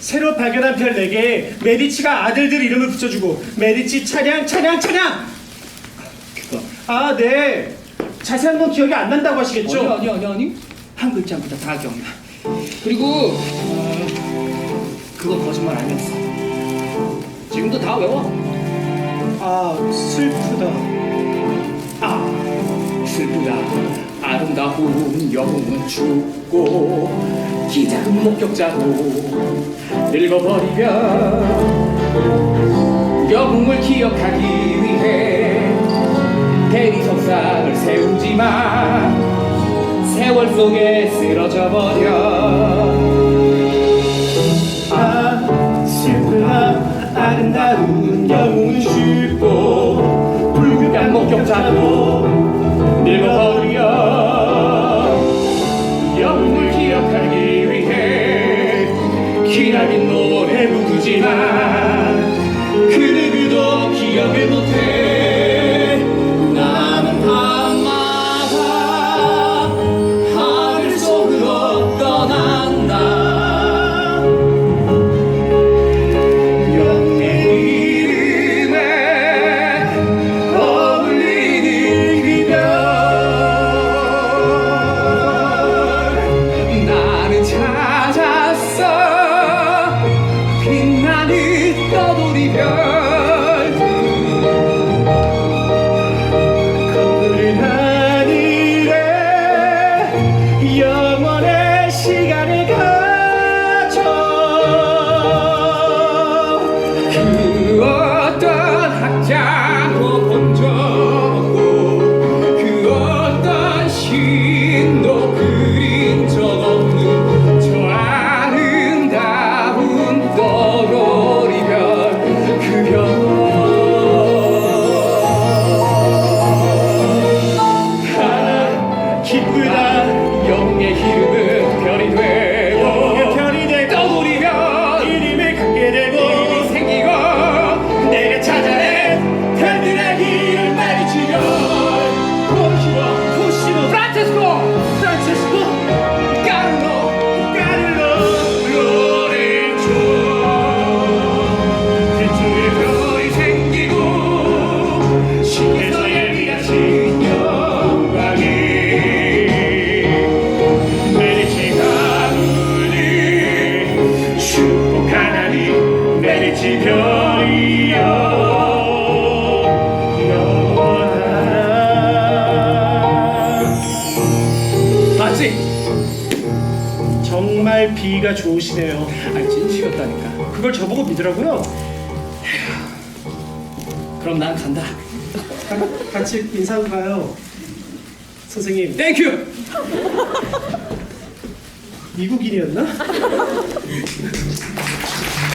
새로 발견한 별 4개에 메디치가 아들들 이름을 붙여주고 메디치 차량 차량 차량 그거. 아네 자세한 건 기억이 안 난다고 하시겠죠? 아니 아니 아니 아니 한 글자 한 글자 다 기억나. 그리고 어, 그거 거짓말 아니었어. 지금도 다 외워. 아 슬프다 아 슬프다. 아름다운 영웅은 죽고 기 작은 목격자도 늙어버리면 영웅을 기억하기 위해 대리석상을 세우지만 세월 속에 쓰러져 버려. 아 슬프다 아름다운 영웅은 죽고 불급한 목격자도 늙 Savior. 정말 비가 좋으시네요. 아니 진심이었다니까. 그걸 저보고 믿으라고요? 그럼 난 간다. 가- 같이 인사하고 가요. 선생님. 땡큐 미국인이었나?